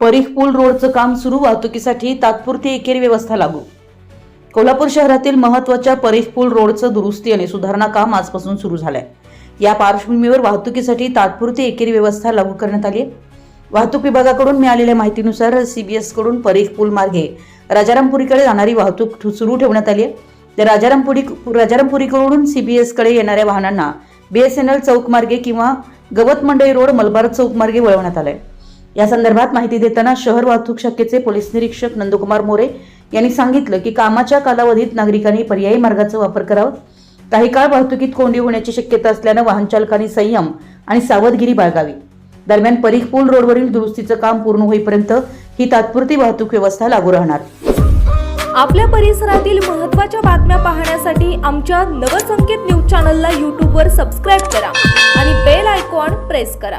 परीख पूल रोडचं काम सुरू वाहतुकीसाठी तात्पुरती एकेरी व्यवस्था लागू. कोल्हापूर शहरातील महत्त्वाच्या परीख पूल रोडचं दुरुस्ती आणि सुधारणा काम आजपासून सुरू झालंय. या पार्श्वभूमीवर वाहतुकीसाठी तात्पुरती एकेरी व्यवस्था लागू करण्यात आली वाहतूक विभागाकडून मिळालेल्या माहितीनुसार सीबीएसकडून परीख पूल मार्गे राजारामपुरीकडे जाणारी वाहतूक सुरू ठेवण्यात आली आहे. तर राजारामपुरी राजारामपुरीकडून सीबीएसकडे येणाऱ्या वाहनांना बीएसएनएल चौक मार्गे किंवा गवत मंडई रोड मलबार चौक मार्गे वळवण्यात आहे या संदर्भात माहिती देताना शहर वाहतूक शाखेचे पोलीस निरीक्षक नंदकुमार मोरे यांनी सांगितलं की कामाच्या कालावधीत नागरिकांनी पर्यायी मार्गाचा वापर करावा. काही काळ वाहतुकीत कोंडी होण्याची शक्यता असल्यानं वाहन चालकांनी संयम आणि सावधगिरी बाळगावी. दरम्यान परीख पूल रोडवरील दुरुस्तीचं काम पूर्ण होईपर्यंत ही तात्पुरती वाहतूक व्यवस्था लागू राहणार. आपल्या परिसरातील महत्त्वाच्या बातम्या पाहण्यासाठी आमच्या नवसंकेत न्यूज चॅनलला यूट्यूबवर सबस्क्राईब करा आणि बेल आयकॉन प्रेस करा.